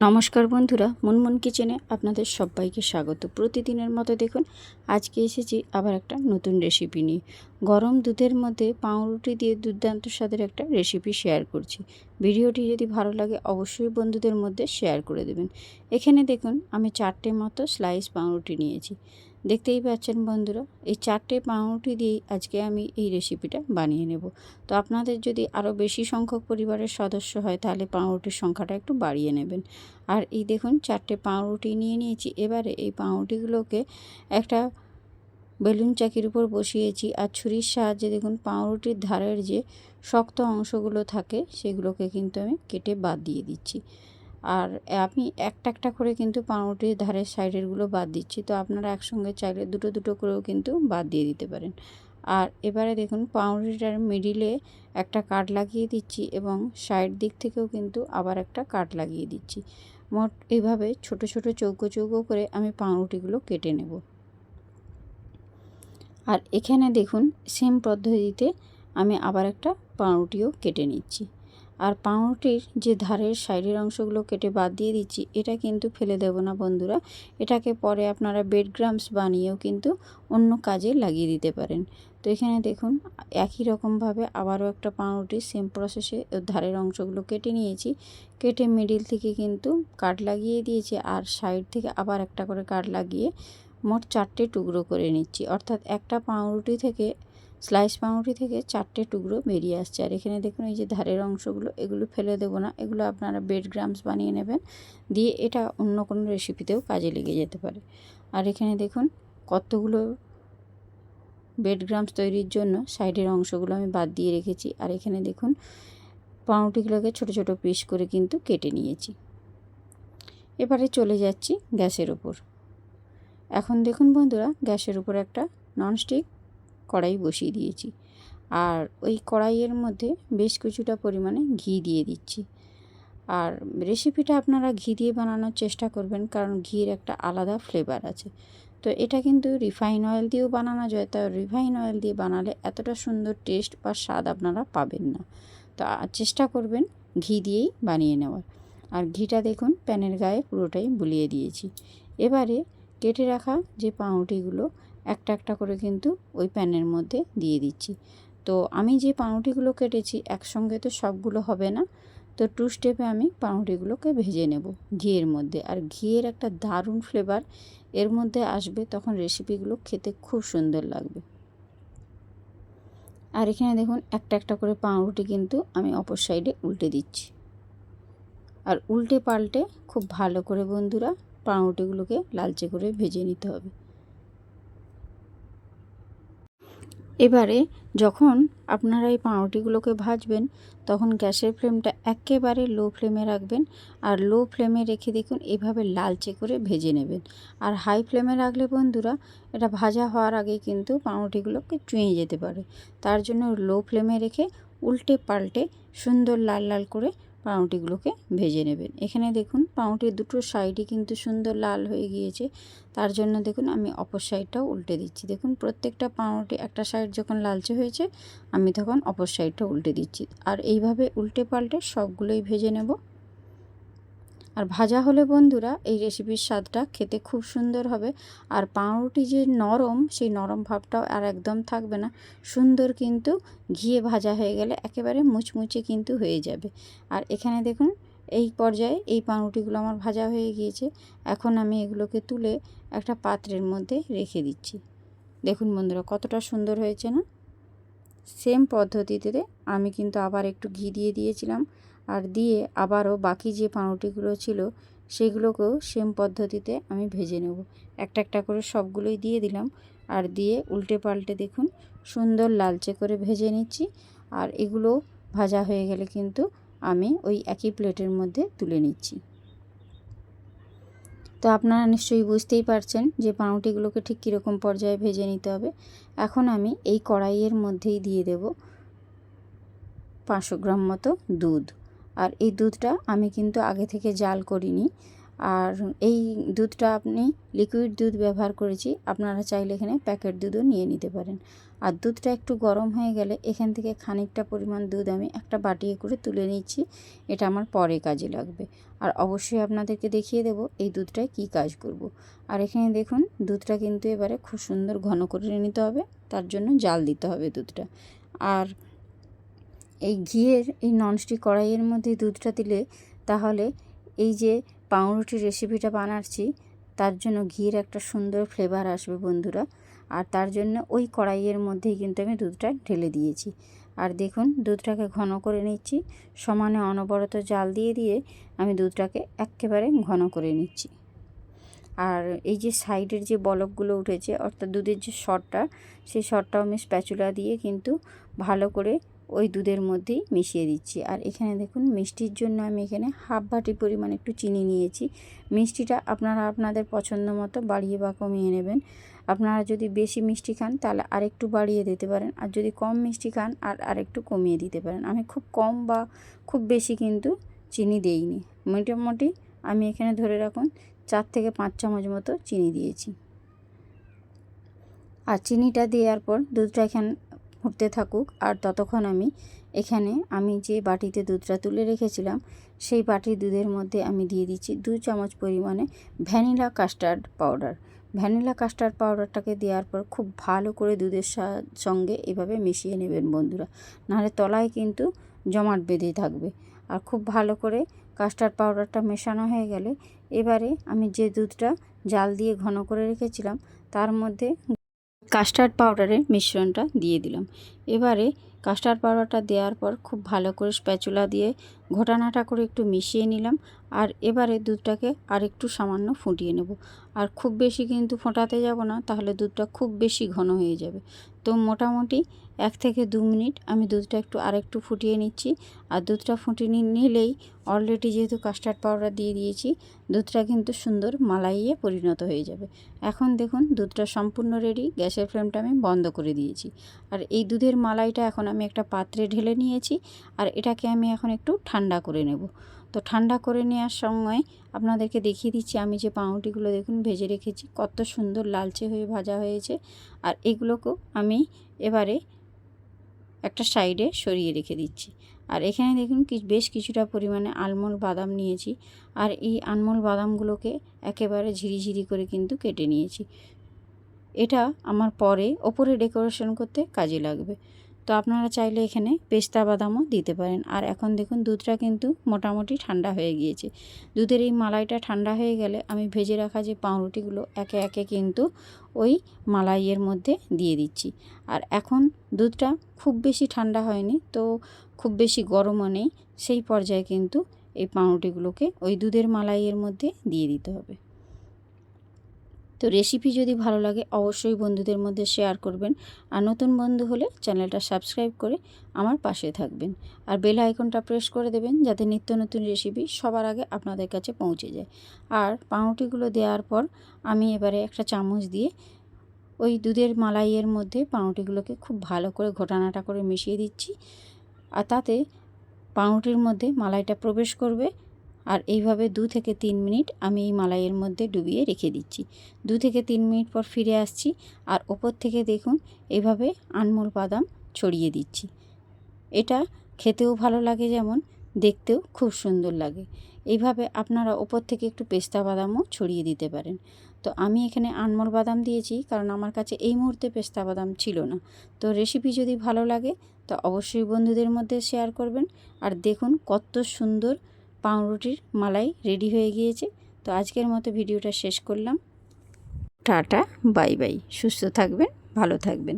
নমস্কার বন্ধুরা, মুনমুন কিচেনে আপনাদের সবাইকে স্বাগত। প্রতিদিনের মতো দেখুন, আজকে এসেছি আবার একটা নতুন রেসিপি নিয়ে। গরম দুধের মধ্যে পাউরুটি দিয়ে দুর্দান্ত স্বাদের একটা রেসিপি শেয়ার করছি। ভিডিওটি যদি ভালো লাগে, অবশ্যই বন্ধুদের মধ্যে শেয়ার করে দেবেন। এখানে দেখুন, আমি চারটে মতো স্লাইস পাউরুটি নিয়েছি। দেখতেই পাচ্ছেন বন্ধুরা, এই চারটে পাউরুটি দিয়েই আজকে আমি এই রেসিপিটা বানিয়ে নেব। তো আপনাদের যদি আরও বেশি সংখ্যক পরিবারের সদস্য হয়, তাহলে পাউরুটির সংখ্যাটা একটু বাড়িয়ে নেবেন। আর এই দেখুন, চারটে পাউরুটি নিয়ে নিয়েছি। এবারে এই পাউরুটিগুলোকে একটা বেলুন চাকির উপর বসিয়েছি। আর ছুরির সাহায্যে দেখুন, পাউরুটির ধারের যে শক্ত অংশগুলো থাকে, সেগুলোকে কিন্তু আমি কেটে বাদ দিয়ে দিচ্ছি। আর আমি একটা একটা করে কিন্তু পাউরুটির ধারের সাইডেরগুলো বাদ দিচ্ছি। তো আপনারা একসঙ্গে চাইলে দুটো দুটো করেও কিন্তু বাদ দিয়ে দিতে পারেন। আর এবারে দেখুন, পাউরুটিটার মিডিলে একটা কাট লাগিয়ে দিচ্ছি এবং সাইড দিক থেকেও কিন্তু আবার একটা কাট লাগিয়ে দিচ্ছি। মোট এইভাবে ছোট ছোট চৌকো চৌকো করে আমি পাউরুটিগুলো কেটে নেব। আর এখানে দেখুন সেম পদ্ধতিতে আমি আবার একটা পাউরুটিও কেটে নিচ্ছি। আর পাউরুটির যে ধারের সাইডের অংশগুলো কেটে বাদ দিয়ে দিচ্ছি, এটা কিন্তু ফেলে দেব না বন্ধুরা। এটাকে পরে আপনারা বেড গ্রামস বানিয়েও কিন্তু অন্য কাজে লাগিয়ে দিতে পারেন। তো এখানে দেখুন, একই রকমভাবে আবারও একটা পাউরুটির সেম প্রসেসে ধারের অংশগুলো কেটে নিয়েছি। কেটে মিডিল থেকে কিন্তু কাট লাগিয়ে দিয়েছি আর সাইড থেকে আবার একটা করে কাট লাগিয়ে মোট চারটে টুকরো করে নিচ্ছি। অর্থাৎ একটা পাউরুটি থেকে স্লাইস পাউরুটি থেকে চারটে টুকরো বেরিয়ে আসছে। আর এখানে দেখুন, এই যে ধারের অংশগুলো, এগুলো ফেলে দেবো না। এগুলো আপনারা বেড গ্রামস বানিয়ে নেবেন। দিয়ে এটা অন্য কোনো রেসিপিতেও কাজে লেগে যেতে পারে। আর এখানে দেখুন, কতগুলো বেড গ্রামস তৈরির জন্য সাইডের অংশগুলো আমি বাদ দিয়ে রেখেছি। আর এখানে দেখুন, পাউরুটিগুলোকে ছোট ছোট পিস করে কিন্তু কেটে নিয়েছি। এবারে চলে যাচ্ছি গ্যাসের ওপর। এখন দেখুন বন্ধুরা, গ্যাসের উপর একটা ননস্টিক কড়াই বসিয়ে দিয়েছি। আর ওই কড়াইয়ের মধ্যে বেশ কিছুটা পরিমাণে ঘি দিয়ে দিচ্ছি। আর রেসিপিটা আপনারা ঘি দিয়ে বানানোর চেষ্টা করবেন, কারণ ঘির একটা আলাদা ফ্লেভার আছে। তো এটা কিন্তু রিফাইন অয়েল দিয়েও বানানো যায়, তা রিফাইন অয়েল দিয়ে বানালে এতটা সুন্দর টেস্ট বা স্বাদ আপনারা পাবেন না। তো চেষ্টা করবেন ঘি দিয়েই বানিয়ে নেওয়ার। আর ঘিটা দেখুন, প্যানের গায়ে পুরোটাই বুলিয়ে দিয়েছি। এবারে কেটে রাখা যে পাউরুটিগুলো একটা একটা করে কিন্তু ওই প্যানের মধ্যে দিয়ে দিচ্ছি। তো আমি যে পাউরুটিগুলো কেটেছি, একসঙ্গে তো সবগুলো হবে না, তো টু স্টেপে আমি পাউরুটিগুলোকে ভেজে নেব ঘিয়ের মধ্যে। আর ঘিয়ের একটা দারুণ ফ্লেভার এর মধ্যে আসবে তখন রেসিপিগুলো খেতে খুব সুন্দর লাগবে। আর এখানে দেখুন, একটা একটা করে পাউরুটি কিন্তু আমি অপর সাইডে উল্টে দিচ্ছি। আর উল্টে পাল্টে খুব ভালো করে বন্ধুরা পাউরুটিগুলোকে লালচে করে ভেজে নিতে হবে। এবারে যখন আপনারা এই পাউরুটিগুলোকে ভাজবেন, তখন গ্যাসের ফ্লেমটা একেবারে লো ফ্লেমে রাখবেন আর লো ফ্লেমে রেখে দেখুন এভাবে লালচে করে ভেজে নেবেন। আর হাই ফ্লেমে রাখলে বন্ধুরা, এটা ভাজা হওয়ার আগে কিন্তু পাউরুটিগুলোকে চুঁয়ে যেতে পারে। তার জন্য লো ফ্লেমে রেখে উল্টে পাল্টে সুন্দর লাল লাল করে পাউরুটিগুলোকে ভেজে নেবেন। এখানে দেখুন, পাউরুটির দুটো সাইডই কিন্তু সুন্দর লাল হয়ে গিয়েছে। তার জন্য দেখুন, আমি অপর সাইডটাও উল্টে দিচ্ছি। দেখুন, প্রত্যেকটা পাউরুটি একটা সাইড যখন লালচে হয়েছে, আমি তখন অপর সাইডটা উল্টে দিচ্ছি। আর এইভাবে উল্টে পাল্টে সবগুলোই ভেজে নেব। আর ভাজা হলে বন্ধুরা এই রেসিপির স্বাদটা খেতে খুব সুন্দর হবে। আর পাউরুটি যে নরম, সেই নরম ভাবটাও আর একদম থাকবে না। সুন্দর কিন্তু ঘিয়ে ভাজা হয়ে গেলে একেবারে মুচমুচে কিন্তু হয়ে যাবে। আর এখানে দেখুন, এই পর্যায়ে এই পাউরুটিগুলো আমার ভাজা হয়ে গিয়েছে। এখন আমি এগুলোকে তুলে একটা পাত্রের মধ্যে রেখে দিচ্ছি। দেখুন বন্ধুরা কতটা সুন্দর হয়েছে না? সেম পদ্ধতিতে আমি কিন্তু আবার একটু ঘি দিয়ে দিয়েছিলাম। আর দিয়ে আবারও বাকি যে পাউরুটিগুলো ছিল, সেগুলোকেও সেম পদ্ধতিতে আমি ভেজে নেব। একটা একটা করে সবগুলোই দিয়ে দিলাম। আর দিয়ে উল্টে পাল্টে দেখুন, সুন্দর লালচে করে ভেজে নিচ্ছি। আর এগুলো ভাজা হয়ে গেলে কিন্তু আমি ওই একই প্লেটের মধ্যে তুলে নিচ্ছি। তো আপনারা নিশ্চয়ই বুঝতেই পারছেন যে পাউরুটিগুলোকে ঠিক কীরকম পর্যায়ে ভেজে নিতে হবে। এখন আমি এই কড়াইয়ের মধ্যেই দিয়ে দেব পাঁচশো গ্রাম মতো দুধ। আর এই দুধটা আমি কিন্তু আগে থেকে জাল করিনি। আর এই দুধটা আপনি লিকুইড দুধ ব্যবহার করেছি, আপনারা চাইলে এখানে প্যাকেট দুধও নিয়ে নিতে পারেন। আর দুধটা একটু গরম হয়ে গেলে এখান থেকে খানিকটা পরিমাণ দুধ আমি একটা বাটিয়ে করে তুলে নিচ্ছি, এটা আমার পরে কাজে লাগবে। আর অবশ্যই আপনাদেরকে দেখিয়ে দেব এই দুধটায় কি কাজ করব। আর এখানে দেখুন, দুধটা কিন্তু এবারে খুব সুন্দর ঘন করে নিতে হবে, তার জন্য জাল দিতে হবে দুধটা। আর এই ঘিয়ের, এই ননস্টিক কড়াইয়ের মধ্যে দুধটা দিলে তাহলে এই যে পাউরুটির রেসিপিটা বানাচ্ছি, তার জন্য ঘির একটা সুন্দর ফ্লেভার আসবে বন্ধুরা। আর তার জন্য ওই কড়াইয়ের মধ্যেই কিন্তু আমি দুধটা ঢেলে দিয়েছি। আর দেখুন, দুধটাকে ঘন করে নিচ্ছি, সমানে অনবরত জাল দিয়ে দিয়ে আমি দুধটাকে একেবারে ঘন করে নিচ্ছি। আর এই যে সাইডের যে বলকগুলো উঠেছে, অর্থাৎ দুধের যে শটটা, সেই শটটাও আমি স্প্যাচুলা দিয়ে কিন্তু ভালো করে ওই দুধের মধ্যেই মিশিয়ে দিচ্ছি। আর এখানে দেখুন, মিষ্টির জন্য আমি এখানে হাফ বাটি পরিমাণ একটু চিনি নিয়েছি। মিষ্টিটা আপনারা আপনাদের পছন্দ মতো বাড়িয়ে বা কমিয়ে নেবেন। আপনারা যদি বেশি মিষ্টি খান, তাহলে আরেকটু বাড়িয়ে দিতে পারেন। আর যদি কম মিষ্টি খান, আর আরেকটু কমিয়ে দিতে পারেন। আমি খুব কম বা খুব বেশি কিন্তু চিনি দেইনি। মোটামুটি আমি এখানে ধরে রাখুন, চার থেকে পাঁচ চামচ মতো চিনি দিয়েছি। আর চিনিটা দেওয়ার পর দুধটা এখানে ফুটতে থাকুক, আর ততক্ষণ আমি এখানে আমি যে বাটিতে দুধটা তুলে রেখেছিলাম, সেই বাটির দুধের মধ্যে আমি দিয়ে দিচ্ছি দু চামচ পরিমাণে vanilla custard powder. Vanilla custard পাউডারটাকে দেওয়ার পর খুব ভালো করে দুধের সঙ্গে এভাবে মিশিয়ে নেবেন বন্ধুরা। নাহলে তলায় কিন্তু জমাট বেঁধে থাকবে। আর খুব ভালো করে কাস্টার্ড পাউডারটা মেশানো হয়ে গেলে এবারে আমি যে দুধটা জাল দিয়ে ঘন করে রেখেছিলাম, তার মধ্যে কাস্টার্ড পাউডারের মিশ্রণটা দিয়ে দিলাম। এবারে কাস্টার্ড পাউডারটা দেওয়ার পর খুব ভালো করে স্প্যাচুলা দিয়ে ঘটানাটা করে একটু মিশিয়ে নিলাম। আর এবারে দুধটাকে আর একটু সামান্য ফুটিয়ে নেব। আর খুব বেশি কিন্তু ফোটাতে যাব না, তাহলে দুধটা খুব বেশি ঘন হয়ে যাবে। তো মোটামুটি এক থেকে দু মিনিট আমি দুধটা একটু আরেকটু ফুটিয়ে নিচ্ছি। আর দুধটা ফুটিয়ে নিলেই অলরেডি যেহেতু কাস্টার্ড পাউডার দিয়ে দিয়েছি, দুধটা কিন্তু সুন্দর মালাইয়ে পরিণত হয়ে যাবে। এখন দেখুন দুধটা সম্পূর্ণ রেডি গ্যাসের ফ্লেমটা আমি বন্ধ করে দিয়েছি। আর এই দুধের মালাইটা এখন আমি একটা পাত্রে ঢেলে নিয়েছি। আর এটাকে আমি এখন একটু ঠান্ডা করে নেব। তো ঠান্ডা করে নেওয়ার সময় আপনাদেরকে দেখিয়ে দিচ্ছি, আমি যে পাউরুটিগুলো দেখুন ভেজে রেখেছি, কত সুন্দর লালচে হয়ে ভাজা হয়েছে। আর এগুলোকেও আমি এবারে একটা সাইডে সরিয়ে রেখে দিচ্ছি। আর এখানে দেখুন কি, বেশ কিছুটা পরিমাণে আলমন্ড বাদাম নিয়েছি। আর এই আনমোল বাদামগুলোকে একেবারে ঝিরিঝিরি করে কিন্তু কেটে নিয়েছি। এটা আমার পরে ওপরে ডেকোরেশন করতে কাজে লাগবে। তো আপনারা চাইলে এখানে পেস্তা বাদামও দিতে পারেন। আর এখন দেখুন দুধটা কিন্তু মোটামুটি ঠান্ডা হয়ে গিয়েছে। দুধের এই মালাইটা ঠান্ডা হয়ে গেলে আমি ভেজে রাখা যে পাউরুটিগুলো একে একে কিন্তু ওই মালাইয়ের মধ্যে দিয়ে দিচ্ছি। আর এখন দুধটা খুব বেশি ঠান্ডা হয়নি, তো খুব বেশি গরমও নেই। সেই পর্যায়ে কিন্তু এই পাউরুটিগুলোকে ওই দুধের মালাইয়ের মধ্যে দিয়ে দিতে হবে। তো রেসিপি যদি ভালো লাগে, অবশ্যই বন্ধুদের মধ্যে শেয়ার করবেন। আর নতুন বন্ধু হলে চ্যানেলটা সাবস্ক্রাইব করে আমার পাশে থাকবেন। আর বেল আইকনটা প্রেস করে দেবেন যাতে নিত্য নতুন রেসিপি সবার আগে আপনাদের কাছে পৌঁছে যায়। আর পাউরুটিগুলো দেওয়ার পর আমি এবারে একটা চামচ দিয়ে ওই দুধের মালাইয়ের মধ্যে পাউরুটিগুলোকে খুব ভালো করে ঘটানাটা করে মিশিয়ে দিচ্ছি। আর তাতে পাউরুটির মধ্যে মালাইটা প্রবেশ করবে। আর এইভাবে দু থেকে তিন মিনিট আমি এই মালাইয়ের মধ্যে ডুবিয়ে রেখে দিচ্ছি। দু থেকে তিন মিনিট পর ফিরে আসছি আর ওপর থেকে দেখুন এইভাবে আনমোল বাদাম ছড়িয়ে দিচ্ছি। এটা খেতেও ভালো লাগে যেমন, দেখতেও খুব সুন্দর লাগে। এইভাবে আপনারা ওপর থেকে একটু পেস্তা বাদামও ছড়িয়ে দিতে পারেন। তো আমি এখানে আনমোল বাদাম দিয়েছি কারণ আমার কাছে এই মুহূর্তে পেস্তা বাদাম ছিল না। তো রেসিপি যদি ভালো লাগে, তো অবশ্যই বন্ধুদের মধ্যে শেয়ার করবেন। আর দেখুন কত সুন্দর পাউরুটির মালাই রেডি হয়ে গিয়েছে। তো আজকের মতো ভিডিওটা শেষ করলাম। টাটা, বাই বাই। সুস্থ থাকবেন, ভালো থাকবেন।